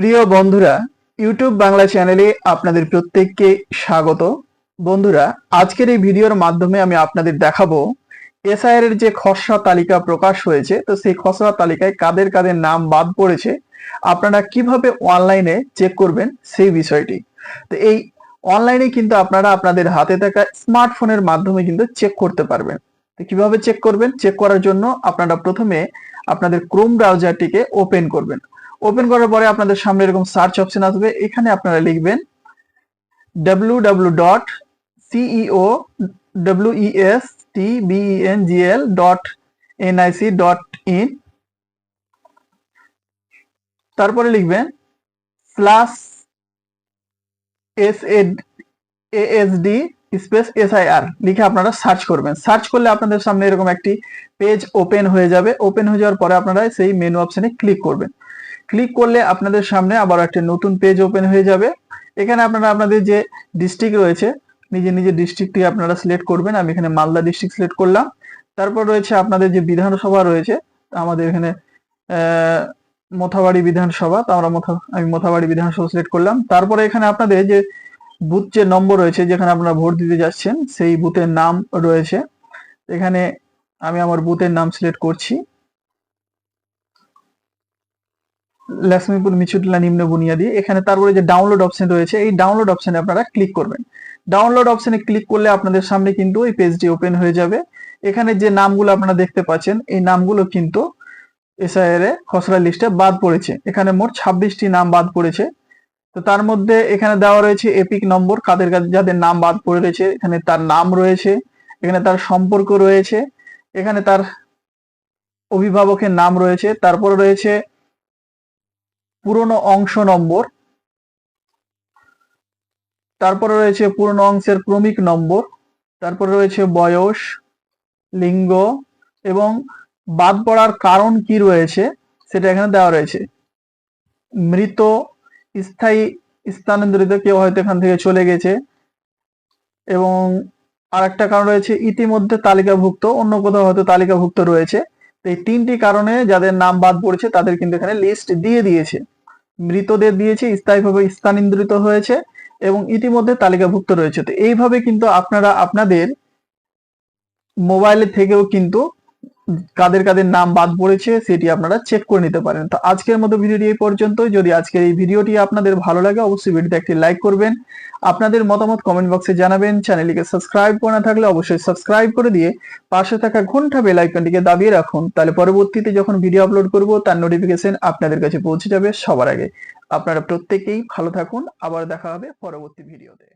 প্রিয় বন্ধুরা ইউটিউব বাংলা চ্যানেলে আপনাদের প্রত্যেককে স্বাগত। বন্ধুরা, আজকের এই ভিডিওর মাধ্যমে আমি আপনাদের দেখাবো এসআইআর এর যে খসড়া তালিকা প্রকাশ হয়েছে, তো সেই খসড়া তালিকায় কাদের কাদের নাম বাদ পড়েছে, আপনারা কীভাবে অনলাইনে চেক করবেন সেই বিষয়টি। তো এই অনলাইনে কিন্তু আপনারা আপনাদের হাতে থাকা স্মার্টফোনের মাধ্যমে কিন্তু চেক করতে পারবেন। তো কীভাবে চেক করবেন? চেক করার জন্য আপনারা প্রথমে আপনাদের ক্রোম ব্রাউজারটিকে ওপেন করবেন। ওপেন করার পরে আপনাদের সামনে এরকম সার্চ অপশন আসবে। এখানে আপনারা লিখবেন W W dot CEO ES T BN dot NIC dot in তারপরে লিখবেন slash S ASD space SIR লিখে আপনারা সার্চ করবেন। সার্চ করলে আপনাদের সামনে এরকম একটি পেজ ওপেন হয়ে যাবে। ওপেন হয়ে যাওয়ার পরে আপনারা সেই মেনু অপশনে ক্লিক করবেন। ক্লিক করলে আপনাদের সামনে আবার একটা নতুন পেজ ওপেন হয়ে যাবে। এখানে আপনারা আপনাদের যে ডিস্ট্রিক্ট রয়েছে, নিজে নিজে ডিস্ট্রিক্টটি আপনারা সিলেক্ট করবেন। আমি এখানে মালদা ডিস্ট্রিক্ট সিলেক্ট করলাম। তারপর রয়েছে আপনাদের যে বিধানসভা রয়েছে, আমাদের এখানে মোথাবাড়ি বিধানসভা। তো আমরা আমি মোথাবাড়ি বিধানসভা সিলেক্ট করলাম। তারপরে এখানে আপনাদের যে বুথ যে নম্বর রয়েছে, যেখানে আপনারা ভোট দিতে যাচ্ছেন, সেই বুথের নাম রয়েছে। এখানে আমি আমার বুথের নাম সিলেক্ট করছি। লক্ষ্মীপুর মিচুটলা নিম্ন বুনিয়াদি। এখানে তারপরে যে ডাউনলোড অপশন রয়েছে, এই ডাউনলোড অপশনে আপনারা ক্লিক করবেন। ডাউনলোড অপশনে ক্লিক করলে আপনাদের সামনে কিন্তু এই পেজটি ওপেন হয়ে যাবে। এখানে যে নামগুলো আপনারা দেখতে পাচ্ছেন, এই নামগুলো কিন্তু এসআইআর এ খসড়া লিস্টে বাদ পড়েছে। এখানে মোট ছাব্বিশটি নাম বাদ পড়েছে। তো তার মধ্যে এখানে দেওয়া রয়েছে এপিক নম্বর, কাদের- যাদের নাম বাদ পড়ে রয়েছে এখানে তার নাম রয়েছে, এখানে তার সম্পর্ক রয়েছে, এখানে তার অভিভাবকের নাম রয়েছে, তারপর রয়েছে পুরনো অংশ নম্বর। তারপরে রয়েছে পুরনো অংশের ক্রমিক নম্বর। তারপরে রয়েছে বয়স, লিঙ্গ এবং বাদ পড়ার কারণ কি রয়েছে সেটা এখানে দেওয়া রয়েছে। মৃত স্থায়ী স্থানান্তরিত কেউ হয়তো এখান থেকে চলে গেছে। এবং আর একটা কারণ রয়েছে, ইতিমধ্যে তালিকাভুক্ত, অন্য কোথাও হয়তো তালিকাভুক্ত রয়েছে। এই তিনটি কারণে যাদের নাম বাদ পড়েছে, তাদের কিন্তু এখানে লিস্ট দিয়ে দিয়েছে। মৃতদের দিয়েছে, স্থায়ীভাবে স্থানান্তরিত হয়েছে এবং ইতিমধ্যে তালিকাভুক্ত রয়েছে। তো এইভাবে কিন্তু আপনারা আপনাদের মোবাইলে থেকেও কিন্তু কাদের কাদের নাম বাদ পড়েছে সেটি আপনারা চেক করে নিতে পারেন। তো আজকের মতো ভিডিওটি এই পর্যন্ত যদি আজকের এই ভিডিওটি আপনাদের ভালো লাগে, অবশ্যই ভিডিওতে একটি লাইক করবেন। আপনাদের মতামত কমেন্ট বক্সে জানাবেন। চ্যানেলটিকে সাবস্ক্রাইব করে না থাকলে অবশ্যই সাবস্ক্রাইব করে দিয়ে পাশে থাকা ঘণ্টা বেল আইকনটিকে দাবিয়ে রাখুন। তাহলে পরবর্তীতে যখন ভিডিও আপলোড করব, তার নোটিফিকেশন আপনাদের কাছে পৌঁছে যাবে সবার আগে। আপনারা প্রত্যেকেই ভালো থাকুন। আবার দেখা হবে পরবর্তী ভিডিওতে